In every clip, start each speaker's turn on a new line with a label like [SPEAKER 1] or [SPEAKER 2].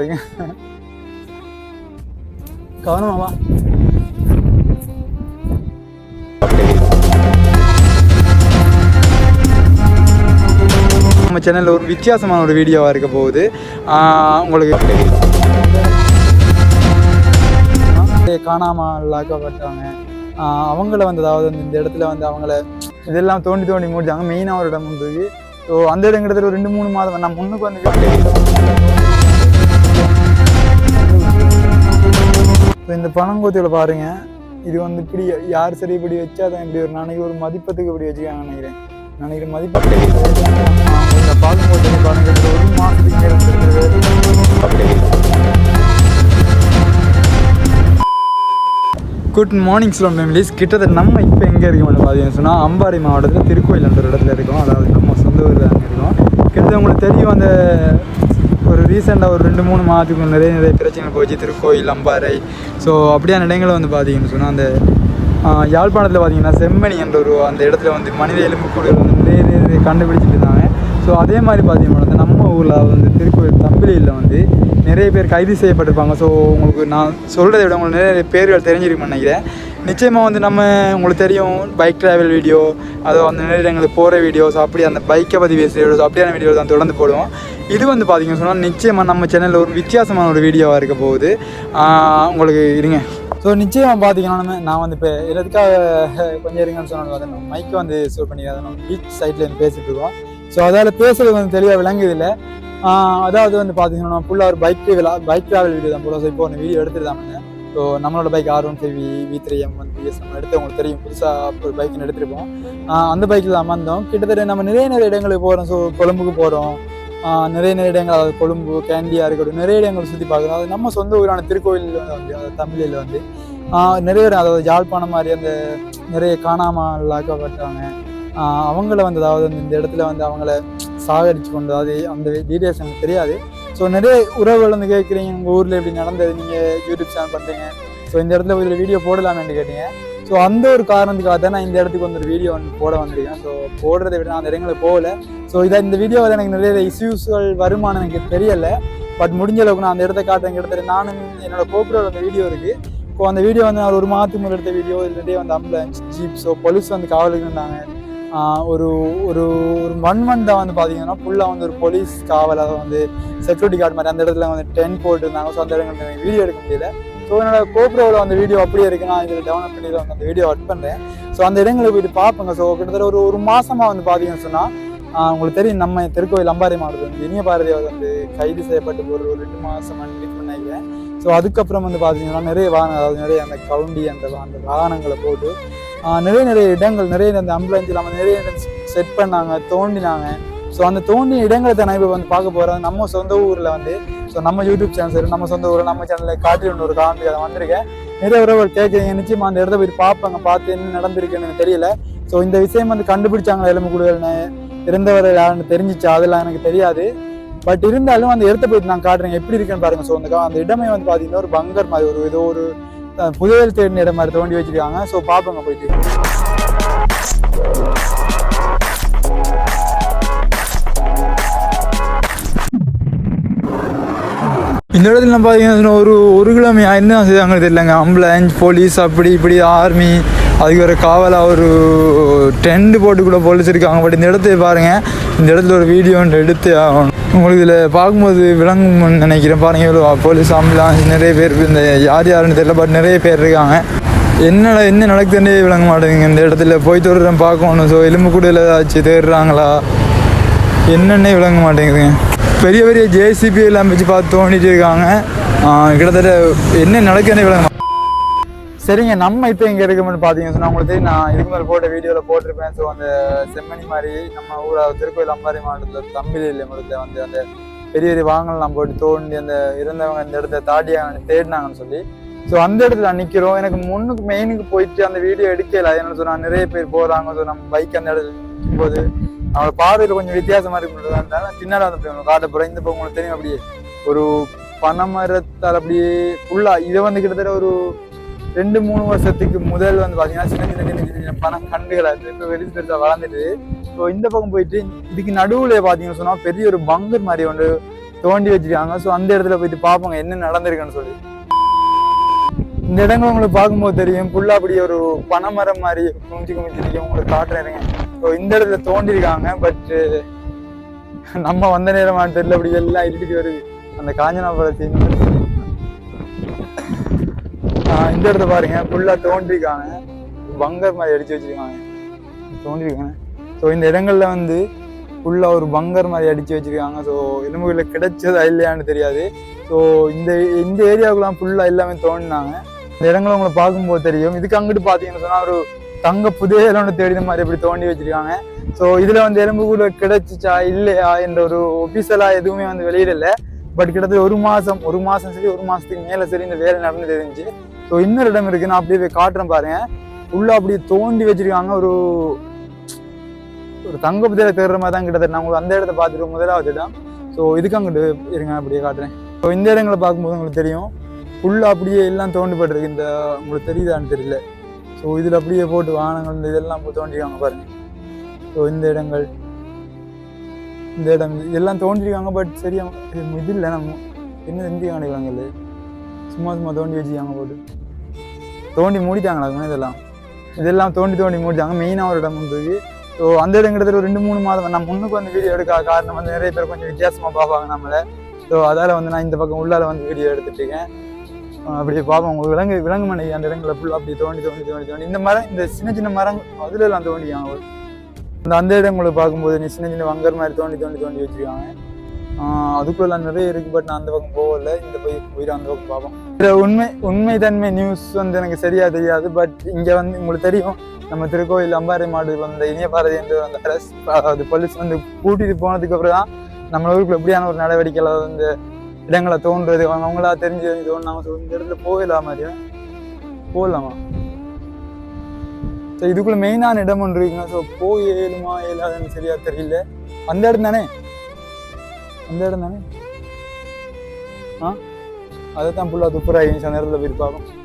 [SPEAKER 1] பாருங்க. கவனமாவா நம்ம சேனலில் ஒரு வித்தியாசமான ஒரு வீடியோவாக இருக்க போகுது. உங்களுக்கு காணாமல் ஆக்கப்பட்டவங்க அவங்கள வந்து அதாவது இந்த இடத்துல வந்து அவங்கள இதெல்லாம் தோண்டி தோண்டி முடிச்சாங்க. மெயினாக ஒரு இடம் இருந்தது ஸோ அந்த இடம் கிட்டத்தட்ட ஒரு ரெண்டு மூணு மாதம் நான் முன்னுக்கு வந்து இப்போ இந்த பணங்கோத்தியில் பாருங்க. இது வந்து இப்படி யார் சரி இப்படி வச்சாதான் இப்படி ஒரு நாளைக்கு ஒரு மதிப்பத்துக்கு இப்படி வச்சுக்காங்க நினைக்கிறேன். நினைக்கிறேன் மதிப்பத்து இந்த பாலங்கோட்டை பாருங்க. ஒரு மாதத்துக்கு குட் மார்னிங் ஸ்லோ ஃபேமிலிஸ் கிட்டத்தட்ட நம்ம இப்போ எங்கே இருக்கோம்னு பார்த்தீங்கன்னு சொன்னால் அம்பாறை மாவட்டத்தில் திருக்கோயில் அந்த இடத்துல இருக்கோம். அதாவது நம்ம சொந்த ஊரில் அங்கே இருக்கோம். கிட்டத்தட்ட உங்களுக்கு தெரியும் அந்த ஒரு ரீசெண்டாக ஒரு ரெண்டு மூணு மாதத்துக்கு நிறைய நிறைய பிரச்சனை போச்சு. திருக்கோயில் அம்பாறை. ஸோ அப்படியான இடங்களை வந்து பார்த்தீங்கன்னு சொன்னால் அந்த யாழ்ப்பாணத்தில் பார்த்தீங்கன்னா செம்மணி என்ற ஒரு அந்த இடத்துல வந்து மனித எலும்புக்கூடுகள் வந்து நிறைய நிறைய கண்டுபிடிச்சிட்டு இருந்தாங்க. ஸோ அதே மாதிரி பார்த்தீங்கன்னா நம்ம ஊரில் வந்து திருக்கோயில் தம்பிலியில் வந்து நிறைய பேர் கைது செய்யப்பட்டிருப்பாங்க. ஸோ உங்களுக்கு நான் சொல்கிறத விட உங்களுக்கு நிறைய பேர்கள் தெரிஞ்சிருக்கும்னு நினைக்கிறேன். நிச்சயமாக வந்து நம்ம உங்களுக்கு தெரியும் பைக் ட்ராவல் வீடியோ அதோ அந்த நிறைய போகிற வீடியோஸ் அப்படி அந்த பைக்கை பற்றி பேசுகிற வீடியோஸ் அப்படியான வீடியோ தான் தொடர்ந்து போடுவோம். இது வந்து பார்த்தீங்கன்னு சொன்னால் நிச்சயமாக நம்ம சேனலில் ஒரு வித்தியாசமான ஒரு வீடியோவாக இருக்க போகுது. உங்களுக்கு இருங்க. ஸோ நிச்சயமாக பார்த்தீங்கன்னா நான் வந்து இப்போ எதுக்காக கொஞ்சம் இருங்கன்னு சொன்னாலும் பார்த்தீங்கன்னா மைக்கை வந்து ஷூட் பண்ணி நம்ம பீச் சைட்டில் இருந்து பேசிட்டு இருக்கோம். ஸோ அதால் பேசுறது வந்து தெளிவாக விளங்குது இல்லை. அதாவது வந்து பார்த்தீங்கன்னா ஃபுல்லாக ஒரு பைக் பைக் ட்ராவல் வீடியோ தான் போல ஸோ இப்போ ஒன்று வீடியோ எடுத்துட்டு தான் ஸோ நம்மளோட bike R one five V three M one BS நம்ம எடுத்து உங்களுக்கு தெரியும். புதுசாக ஒரு பைக்குன்னு எடுத்துருப்போம். அந்த பைக்கில் அமர்ந்தோம். கிட்டத்தட்ட நம்ம நிறைய நிறைய இடங்களுக்கு போகிறோம் ஸோ கொழும்புக்கு போகிறோம் நிறைய நிறைய இடங்கள் அதாவது கொழும்பு கேண்டியாக இருக்கட்டும் நிறைய இடங்கள் சுற்றி பார்க்குறோம். அது நம்ம சொந்த ஊரான திருக்கோயில் வந்து அதாவது தமிழில் வந்து நிறைய இடம் அதாவது யாழ்ப்பாணம் மாதிரி அந்த நிறைய காணாமல் ஆக்கப்பட்டவங்க அவங்கள வந்து அதாவது இந்த இடத்துல வந்து அவங்கள சாகரித்து கொண்டு அது அந்த டீட்டெயில்ஸ் எனக்கு தெரியாது. ஸோ நிறைய உறவுகள் வந்து கேட்குறீங்க. உங்கள் ஊரில் எப்படி நடந்தது? நீங்கள் யூடியூப் சேனல் பண்ணுறீங்க ஸோ இந்த இடத்துல இதில் வீடியோ போடலாமேன்னு கேட்டீங்க. ஸோ அந்த ஒரு காரணத்துக்காக தான் நான் இந்த இடத்துக்கு வந்து ஒரு வீடியோ வந்து போட வந்திருக்கேன். ஸோ போடுறதை விட நான் அந்த இடங்களுக்கு போகலை. ஸோ இதை இந்த வீடியோவில் எனக்கு நிறைய இஷ்யூஸ்கள் வருமானம் எனக்கு தெரியலை. பட் முடிஞ்ச அளவுக்கு நான் அந்த இடத்த காட்டுறேன். கிட்டத்தட்ட நானும் என்னோட கோபுரோட அந்த வீடியோ இருக்குது ஸோ அந்த வீடியோ வந்து நான் ஒரு மாதத்துக்கு முதல் எடுத்த வீடியோ இல்லை வந்து அம்புலன்ஸ் ஜீப் ஸோ போலீஸ் வந்து காவலுக்கு இருந்தாங்க. ஒரு ஒரு ஒரு ஒன் மந்தாக வந்து பார்த்தீங்கன்னா ஃபுல்லாக வந்து ஒரு போலீஸ் காவல் அதை வந்து செக்யூரிட்டி கார்டு மாதிரி அந்த இடத்துல வந்து டென்ட் போட்டு இருந்தாங்க ஸோ அந்த இடங்கள் வீடியோ எடுக்க முடியல. ஸோ என்னோட கோப்ரோவில் அந்த வீடியோ அப்படியே இருக்கு. நான் இதில் டெவலப் பண்ணி வந்து அந்த வீடியோ ஒர்க் பண்ணுறேன் ஸோ அந்த இடங்களுக்கு போயிட்டு பார்ப்பேங்க. ஸோ கிட்டத்தட்ட ஒரு ஒரு மாதமாக வந்து பார்த்தீங்கன்னு சொன்னால் உங்களுக்கு தெரியும் நம்ம திருக்கோயில் அம்பாறை மாவட்டத்தில் வந்து இனிய பாரதி அவர் வந்து கைது செய்யப்பட்டு ஒரு ஒரு ரெண்டு மாதம் நினைக்கிறேன். ஸோ அதுக்கப்புறம் வந்து பார்த்தீங்கன்னா நிறைய வாகனம் அதாவது நிறைய அந்த கவுண்டி அந்த வா- அந்த வாகனங்களை போட்டு நிறைய நிறைய இடங்கள் நிறைய அந்த அம்புலன்ஸ் இல்லாமல் நிறைய செட் பண்ணாங்க தோண்டினாங்க. ஸோ அந்த தோண்டிய இடங்களை தான் நான் இப்போ வந்து பார்க்க போகிறேன் நம்ம சொந்த ஊரில் வந்து ஸோ நம்ம யூடியூப் சேனல் சரி நம்ம சொந்த ஊரில் நம்ம சேனலில் காட்டில் ஒரு காண்பி அதை வந்திருக்கேன். நிறைய உறவுகள் கேட்குறீங்க நிச்சயமா அந்த இடத்த போய் பார்ப்பாங்க பார்த்து என்ன நடந்திருக்குன்னு எனக்கு தெரியல. ஸோ இந்த விஷயம் வந்து கண்டுபிடிச்சாங்க எலும்பு கூடுதல்னு இருந்தவர் யாருன்னு தெரிஞ்சிச்சு? அதெல்லாம் எனக்கு தெரியாது. பட் இருந்தாலும் அந்த இடத்த போயிட்டு நான் காட்டுறேன் எப்படி இருக்குன்னு பாருங்க. ஸோ அந்த அந்த இடமே வந்து பார்த்தீங்கன்னா ஒரு பங்கர் மாதிரி ஒரு ஏதோ ஒரு புதையல் தேடின இடம் மாதிரி தோண்டி வச்சிருக்காங்க. ஸோ பார்ப்போங்க போயிட்டு. இந்த இடத்துல பார்த்தீங்கன்னா ஒரு ஒரு கிழமை என்ன செய்வாங்க தெரியலங்க. ஆம்புலன்ஸ் போலீஸ் அப்படி இப்படி ஆர்மி அதுக்கு ஒரு காவலாக ஒரு டென்ட் போட்டுக்குள்ளே போலீஸ் இருக்காங்க. பட் இந்த இடத்த பாருங்கள் இந்த இடத்துல ஒரு வீடியோ ஒன்று எடுத்து ஆகணும். உங்களுக்கு இதில் பார்க்கும்போது விளங்கும்னு நினைக்கிறேன். பாருங்கள் இவ்வளோ போலீஸ் ஆம்புலன்ஸ் நிறைய பேர் இந்த யார் யாருன்னு தெரியல பட் நிறைய பேர் இருக்காங்க. என்ன என்ன நடக்குதுன்னே விளங்க மாட்டேங்குது. இந்த இடத்துல போய் தொடுறேன் பார்க்கணும். ஸோ எலும்பு கூடையில் ஏதாச்சும் தேடுறாங்களா? என்னென்ன விளங்க மாட்டேங்குதுங்க. பெரிய பெரிய ஜேசிபி எல்லாம் வச்சு பார்த்து தோண்டிட்டு இருக்காங்க. கிட்டத்தட்ட என்ன நடக்குதுன்னே விளங்க சரிங்க நம்ம இப்போ இங்கே இருக்கோம்னு பார்த்தீங்கன்னு சொன்னால் உங்களுக்கு நான் இதுக்கு மேலே போட்ட வீடியோவில் போட்டிருப்பேன். ஸோ அந்த செம்மணி மாதிரி நம்ம ஊரா திருக்கோயில் அம்பாரி மாவட்டத்தில் தம்பிலியில் உங்களுக்கு வந்து அந்த பெரிய பெரிய வாங்கலாம் போட்டு தோண்டி அந்த இருந்தவங்க இந்த இடத்த தாண்டியாங்க தேடினாங்கன்னு சொல்லி. ஸோ அந்த இடத்துல நிற்கிறோம் எனக்கு முன்னுக்கு மெயினுக்கு போயிட்டு அந்த வீடியோ எடுக்கல. என்ன சொன்னால் நிறைய பேர் போகிறாங்க ஸோ நம்ம பைக் அந்த இடத்துல நிற்கும்போது அவங்களோட பார்வையில் கொஞ்சம் வித்தியாசமா இருந்தாலும் பின்னாடி வந்து போய் காட்ட போகிறேன் இந்த பக்கம் உங்களுக்கு தெரியும் அப்படியே ஒரு பனைமரத்தால் அப்படியே ஃபுல்லாக இதை வந்து கிட்டத்தட்ட ஒரு ரெண்டு மூணு வருஷத்துக்கு முதல் வந்து பார்த்தீங்கன்னா சின்ன சின்ன சின்ன சின்ன பணம் கண்டுகளை இப்போ பெருசு பெருசாக வளர்ந்துட்டு ஸோ இந்த பக்கம் போயிட்டு இதுக்கு நடுவில் பார்த்தீங்கன்னு சொன்னால் பெரிய ஒரு பங்கர் மாதிரி ஒன்று தோண்டி வச்சிருக்காங்க. ஸோ அந்த இடத்துல போயிட்டு பார்ப்போங்க என்ன நடந்திருக்குன்னு சொல்லி. இந்த இடங்கள் உங்களுக்கு பார்க்கும்போது தெரியும். புல்லா அப்படி ஒரு பனைமரம் மாதிரி குமிச்சு குமிச்சு நிற்கும். உங்களுக்கு காட்டுறேங்க ஸோ இந்த இடத்துல தோண்டிருக்காங்க பட் நம்ம வந்த நேரமான தெரியல அப்படி எல்லாம் இருட்டுக்கு வருது. அந்த காஞ்சனாபுரம் இந்த இடத்த பாருங்க ஃபுல்லா தோன்றிருக்காங்க. பங்கர் மாதிரி அடிச்சு வச்சிருக்காங்க. தோன்றிருக்காங்க. ஸோ இந்த இடங்கள்ல வந்து ஃபுல்லாக ஒரு பங்கர் மாதிரி அடிச்சு வச்சிருக்காங்க. ஸோ எலும்புகளில் கிடைச்சதா இல்லையான்னு தெரியாது. ஸோ இந்த இந்த ஏரியாவுக்குலாம் ஃபுல்லா எல்லாமே தோண்டினாங்க இந்த இடங்களை உங்களை பார்க்கும்போது தெரியும். இதுக்கு அங்கிட்டு பார்த்தீங்கன்னு சொன்னால் ஒரு தங்க புதையல் ஒன்று தேடின மாதிரி இப்படி தோண்டி வச்சிருக்காங்க. ஸோ இதுல வந்து எலும்பு கிடைச்சிச்சா இல்லையா என்ற ஒரு ஒஃபிஷியலாக எதுவுமே வந்து வெளியிடல. பட் கிட்டத்தட்ட ஒரு மாசம் ஒரு மாசம் சரி ஒரு மாசத்துக்கு மேல சரி இந்த வேலை நடந்துட்டு இருந்துச்சு. ஸோ இன்னொரு இடம் இருக்கு. நான் அப்படியே போய் காட்டுறேன் பாருங்க. உள்ள அப்படியே தோண்டி வச்சிருக்காங்க. ஒரு ஒரு தங்க புதையில தேடுற மாதிரி தான் கிட்டத்தட்ட. நான் உங்களுக்கு அந்த இடத்த பார்த்துட்டு முதலாவது இடம். ஸோ இதுக்கு அங்கிட்டு இருங்க. அப்படியே காட்டுறேன். ஸோ இந்த இடங்களை பார்க்கும்போது உங்களுக்கு தெரியும். ஃபுல்லாக அப்படியே எல்லாம் தோண்டிப்பட்டிருக்கு. இந்த உங்களுக்கு தெரியுதான்னு தெரியல. ஸோ இதில் அப்படியே போட்டு வாகனங்கள் இந்த இதெல்லாம் போய் தோண்டிருக்காங்க பாருங்க. ஸோ இந்த இடங்கள் இந்த இடம் இதெல்லாம் தோண்டிருக்காங்க. பட் சரியா இது இது இல்லை. நம்ம என்ன செஞ்சு காணிக்கிறாங்க சும்மா சும்மா தோண்டி வச்சுக்காங்க போட்டு. தோண்டி மூடிட்டாங்களா இதெல்லாம்? இதெல்லாம் தோண்டி தோண்டி மூடிட்டாங்க. மெயினாக ஒரு இடம் ஒன்று ஸோ அந்த இடம் கிட்டத்தட்ட ஒரு ரெண்டு மூணு மாதம் நான் முன்னுக்கு வந்து வீடியோ எடுக்க காரணம் வந்து நிறைய பேர் கொஞ்சம் வித்தியாசமாக பார்ப்பாங்க நம்மளை. ஸோ அதால் வந்து நான் இந்த பக்கம் உள்ளால வந்து வீடியோ எடுத்துட்டு இருக்கேன். அப்படியே பார்ப்போம். உங்களுக்கு விலங்கு விலங்கு மனை அந்த இடங்களை ஃபுல்லாக அப்படி தோண்டி தோண்டி தோண்டி தோண்டி. இந்த மரம் இந்த சின்ன சின்ன மரம் அதுல எல்லாம் தோண்டிக்காங்க அந்த அந்த இடங்களை பார்க்கும்போது நீ சின்ன சின்ன வங்கர் மாதிரி தோண்டி தோண்டி தோண்டி வச்சுருக்காங்க. அதுக்குள்ள நிறைய இருக்கு பட் நான் அந்த பக்கம் போகல. இந்த போய் போயிட்டு அந்த பக்கம் பார்ப்போம். உண்மை உண்மை தன்மை நியூஸ் வந்து எனக்கு சரியா தெரியாது பட் இங்க வந்து உங்களுக்கு தெரியும். நம்ம திருக்கோயில் அம்பாறை மாடு வந்த இனிய பாரதி என்று அந்த அரசு அதாவது போலீஸ் வந்து கூட்டிட்டு போனதுக்கு அப்புறம் தான் நம்ம ஊருக்குள்ள எப்படியான ஒரு நடவடிக்கை வந்து இடங்களை தோன்றது அவங்க அவங்களா தெரிஞ்சு தெரிஞ்சு தோணுனாங்க ஸோ இந்த இடத்துல போகலாமா மாதிரியா? போகலாமா? ஸோ இதுக்குள்ள மெயினான இடம் ஒன்று இருக்குங்க ஸோ போய் ஏழுமா ஏழாதுன்னு சரியா தெரியல. அந்த இடம் தானே? அந்த இடம் தானே? ஆ? அதை தான் ஃபுல்லாக துப்புராகி சில நேரத்தில் போய் பார்க்கும்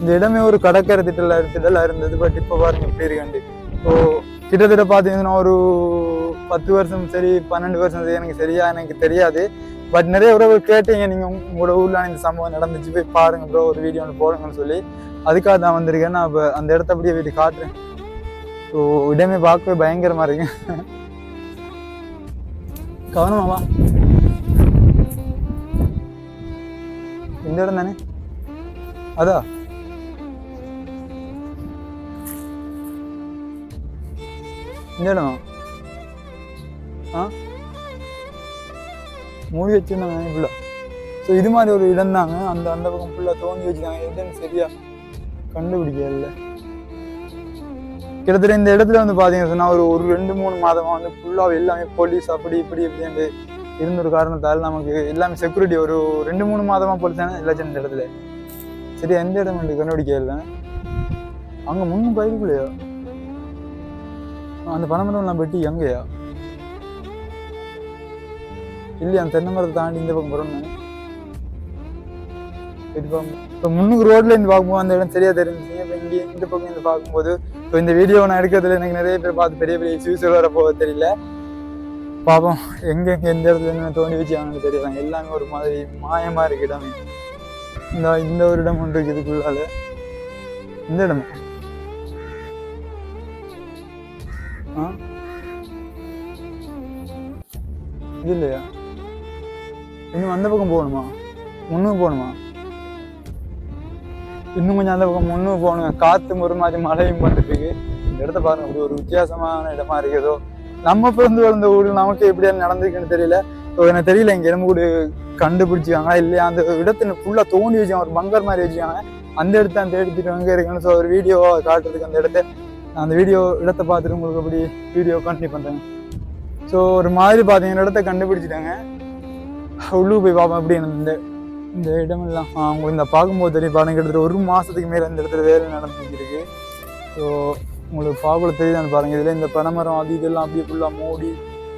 [SPEAKER 1] இந்த இடமே ஒரு கடற்கரை திட்டல திடலா இருந்தது பட் இப்போ பாருங்க எப்படி இருக்காண்டு. ஸோ கிட்டத்தட்ட பார்த்தீங்கன்னா ஒரு பத்து வருஷம் சரி பன்னெண்டு வருஷம் சரி எனக்கு சரியா எனக்கு தெரியாது. பட் நிறைய உறவுகள் கேட்டீங்க நீங்கள் உங்களோட ஊரில் இந்த சம்பவம் நடந்துச்சு போய் பாருங்க ப்ரோ ஒரு வீடியோ ஒன்று போடுங்கன்னு சொல்லி. அதுக்காக தான் வந்திருக்கேன். நான் இப்போ அந்த இடத்த அப்படியே வீட்டு காட்டுறேன். ஸோ இடமே பார்க்கவே பயங்கரமா இருக்கு. கவனமாவா இந்த இடம் தானே? அதா? இந்த இடமா? ஆ? மூடி வச்சிருந்தாங்க ஃபுல்லாக ஸோ இது மாதிரி ஒரு இடம் தாங்க அந்த அந்த பக்கம் ஃபுல்லாக தோண்டி வச்சுருக்காங்க. எதுன்னு சரியா கண்டுபிடிக்கல கிட்டத்தட்ட இந்த இடத்துல வந்து பார்த்தீங்கன்னா சொன்னால் ஒரு ஒரு ரெண்டு மூணு மாதமாக வந்து ஃபுல்லாக எல்லாமே போலீஸ் அப்படி இப்படி இப்படின்ட்டு இருந்த ஒரு காரணத்தால் நமக்கு எல்லாமே செக்யூரிட்டி ஒரு ரெண்டு மூணு மாதமாக போலீஸ் எல்லாச்சும் இந்த இடத்துல. சரி எந்த இடம் எனக்கு இல்லை அங்கே முன்னும் பயிர்க்குள்ளையா அந்த பனைமரம்லாம் வெட்டி எங்கேயா? இல்லையா அந்த தென்னை மரத்தை தாண்டி இந்த பக்கம் வரணும் இப்போ முன்னுக்கு ரோட்ல இருந்து பார்க்கும்போது அந்த இடம் சரியா தெரிஞ்சு இங்கே இந்த பக்கம் இருந்து பார்க்கும்போது இப்போ இந்த வீடியோ நான் எடுக்கிறதுல எனக்கு நிறைய பேர் பார்த்து பெரிய பெரிய இஷ்யூஸ் வர போக தெரியல. பாப்போம் எங்கே எந்த இடத்துல என்ன தோண்டி வச்சு அவனுக்கு தெரியலாம் எல்லாமே ஒரு மாதிரி மாயமாக இருக்கு இடமே. இந்த இந்த ஒரு இடம் ஒன்று இருக்கு இதுக்குள்ளால இந்த இடம்? ஆ? இது இல்லையா? இன்னும் அந்த பக்கம் போகணுமா? முன்னுக்கு போகணுமா? இன்னும் கொஞ்சம் அந்த பக்கம் முன்னுக்கு போகணுங்க. காத்து ஒரு மாதிரி மழையும் வந்துட்டு இருக்கு இந்த இடத்த பாருங்க அப்படி ஒரு வித்தியாசமான இடமா இருக்குதோ நம்ம பிறந்து வளர்ந்த ஊரில் நமக்கு எப்படியா நடந்திருக்குன்னு தெரியல. ஸோ எனக்கு தெரியல இங்க கூட கண்டுபிடிச்சிக்காங்க இல்லையா? அந்த இடத்துல ஃபுல்லா தோண்டி வச்சாங்க ஒரு பங்கர் மாதிரி வச்சுக்காங்க அந்த இடத்த அந்த எடுத்துட்டு அங்கே இருக்குன்னு ஸோ ஒரு வீடியோ காட்டுறதுக்கு அந்த இடத்த. அந்த வீடியோ இடத்த பார்த்துட்டு உங்களுக்கு அப்படி வீடியோ கண்டினியூ பண்ணுறேன் ஸோ ஒரு மாதிரி பார்த்தீங்கன்னா இடத்த கண்டுபிடிச்சிட்டாங்க. உள்ளுக்கு போய் பார்ப்போம் எப்படி இந்த இந்த இடமெல்லாம் ஆ, உங்களுக்கு இந்த பார்க்கும்போது தெரியும் பாருங்க கிட்டத்தட்ட ஒரு மாதத்துக்கு மேலே இந்த இடத்துல வேலை நடந்துருக்கு ஸோ உங்களுக்கு பார்க்கல தெரியுதான்னு பாருங்க இதில் இந்த பனைமரம் அது இதெல்லாம் அப்படியே ஃபுல்லாக மூடி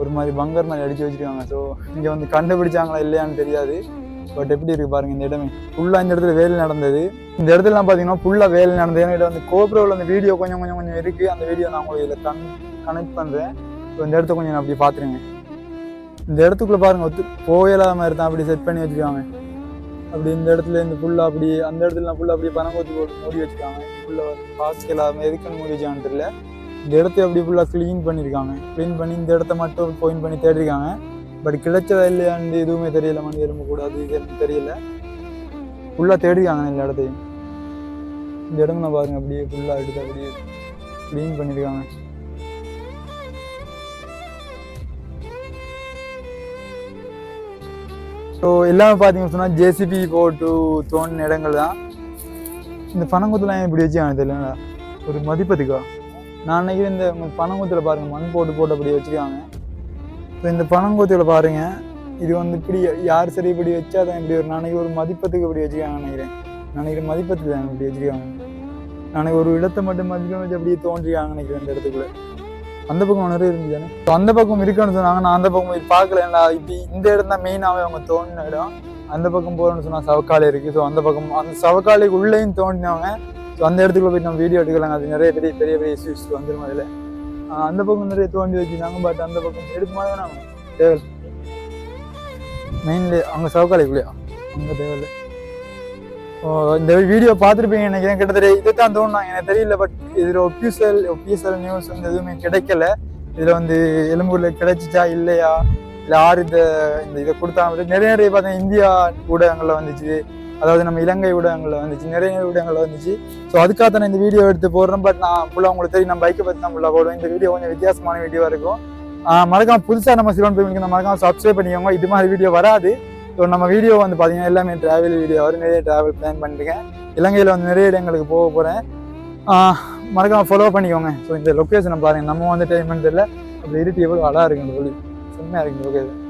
[SPEAKER 1] ஒரு மாதிரி பங்கர் மாதிரி அடித்து வச்சுருக்காங்க. ஸோ இங்கே வந்து கண்டுபிடிச்சாங்களா இல்லையான்னு தெரியாது. பட் எப்படி இருக்குது பாருங்க இந்த இடமே. ஃபுல்லாக இந்த இடத்துல வேலை நடந்தது. இந்த இடத்துலலாம் பார்த்தீங்கன்னா ஃபுல்லாக வேலை நடந்தது. ஏன்னா இடம் வந்து கோப்ரோவில் அந்த வீடியோ கொஞ்சம் கொஞ்சம் கொஞ்சம் இருக்குது அந்த வீடியோ நான் உங்களுக்கு இதில் கன் கனெக்ட் பண்ணுறேன் ஸோ இந்த இடத்த கொஞ்சம் நான் அப்படி பார்த்துருங்க. இந்த இடத்துக்குள்ளே பாருங்கள் ஒத்து போயிடாத மாதிரி தான் அப்படி செட் பண்ணி வச்சுருக்காங்க. அப்படி இந்த இடத்துல இருந்து ஃபுல்லாக அப்படி அந்த இடத்துல ஃபுல்லாக அப்படி பனங்கோத்தி போட்டு மூடி வச்சுருக்காங்க ஃபுல்லாக பார்க்க இல்லாமல் எதுக்குன்னு மூடி வச்சாங்கன்னு தெரியல. இந்த இடத்த அப்படி ஃபுல்லாக க்ளீன் பண்ணியிருக்காங்க. க்ளீன் பண்ணி இந்த இடத்த மட்டும் பாயிண்ட் பண்ணி தேடிருக்காங்க பட் கிடைச்சதா இல்லையான்னு எதுவுமே தெரியல. மணி எறும்பக்கூடாது இது எனக்கு தெரியல. ஃபுல்லாக தேடிருக்காங்க இந்த இடத்தையும். இந்த இடம்ல பாருங்க அப்படியே ஃபுல்லாக எடுத்து அப்படியே க்ளீன் பண்ணியிருக்காங்க. ஸோ எல்லாமே பார்த்தீங்கன்னு சொன்னால் ஜேசிபி போட்டு தோணின இடங்கள் தான். இந்த பனங்குத்தெலாம் ஏன் இப்படி எனக்கு தெரியல ஒரு மதிப்பத்துக்கா நான் நினைக்கிறேன் இந்த பனங்குத்தில் பாருங்கள் மண் போட்டு போட்டு அப்படி வச்சுருக்காங்க. ஸோ இந்த பனங்குத்தில் பாருங்கள் இது வந்து இப்படி யார் சரி இப்படி வச்சா தான் இப்படி ஒரு நாளைக்கு ஒரு மதிப்பத்துக்கு இப்படி வச்சுக்காங்க நினைக்கிறேன். நினைக்கிறேன் மதிப்பத்துக்கு தான் இப்படி வச்சுருக்காங்க. நாளைக்கு ஒரு இடத்தை மட்டும் மதிப்பம் வச்சு அப்படியே தோன்றிருக்காங்க நினைக்கிறேன் இந்த இடத்துக்குள்ள. அந்த பக்கம் நிறைய இருந்துச்சு ஸோ அந்த பக்கம் இருக்குன்னு சொன்னாங்க. நான் அந்த பக்கம் போய் பார்க்கல இப்படி இந்த இடம் தான் மெயினாகவே அவங்க தோணின இடம். அந்த பக்கம் போகிறோம்னு சொன்னால் சவக்காலை இருக்குது ஸோ அந்த பக்கம் அந்த சவக்காலைக்கு உள்ளேயும் தோண்டினவங்க. ஸோ அந்த இடத்துக்குள்ள போய் நம்ம வீடியோ எடுக்கலாம் அது நிறைய பெரிய பெரிய பெரிய இஷ்யூஸ் வந்துடும் அதில் அந்த பக்கம் நிறைய தோண்டி வச்சுருந்தாங்க பட் அந்த பக்கம் எடுக்குமா தான் நாங்கள் தேவை மெயின்லேயே அங்கே சவக்காலைக்குள்ளேயா அங்கே தேவையில்லை. இந்த வீடியோ பார்த்துருப்பீங்க நினைக்கிறேன் கிட்டத்தட்ட இதை தான் தோணும் எனக்கு தெரியல பட் இதில் ஒபிஎஸ்எல் ஒபிஎஸ்எல் நியூஸ் வந்து எதுவுமே கிடைக்கல. இதில் வந்து எலும்பூரில் கிடைச்சிச்சா இல்லையா? இல்லை யார் இந்த இந்த இதை கொடுத்தாங்க? நிறைய நிறைய பார்த்தீங்கன்னா இந்தியா ஊடகங்களில் வந்துச்சு. அதாவது நம்ம இலங்கை ஊடகங்களில் வந்துச்சு. நிறைய ஊடகங்களில் வந்துச்சு. ஸோ அதுக்காக தான் இந்த வீடியோ எடுத்து போடுறேன் பட் நான் ஃபுல்லாக உங்களுக்கு தெரியும் நம்ம பைக்கை பற்றி தான் ஃபுல்லாக போடுவேன் இந்த வீடியோ கொஞ்சம் வித்தியாசமான வீடியோவாக இருக்கும். மறக்காம புதுசாக நம்ம சிலோன் பேமெண்ட் மறக்காம சப்ஸ்கிரைப் பண்ணிக்கோங்க. இது மாதிரி வீடியோ வராது. ஸோ நம்ம வீடியோ வந்து பார்த்தீங்கன்னா எல்லாமே ட்ராவல் வீடியோ வரும் நிறைய ட்ராவல் பிளான் பண்ணிருக்கேன். இலங்கையில் வந்து நிறைய இடங்களுக்கு போக போகிறேன் மறக்காம ஃபாலோ பண்ணிக்கோங்க. ஸோ இந்த லொக்கேஷனை பாருங்கள் நம்ம வந்து டைம் தெரியல. அப்படி இருட்டி எவ்வளோ அழகாக இருக்கு இந்த செம்மையாக இருக்குது லொக்கேஷன்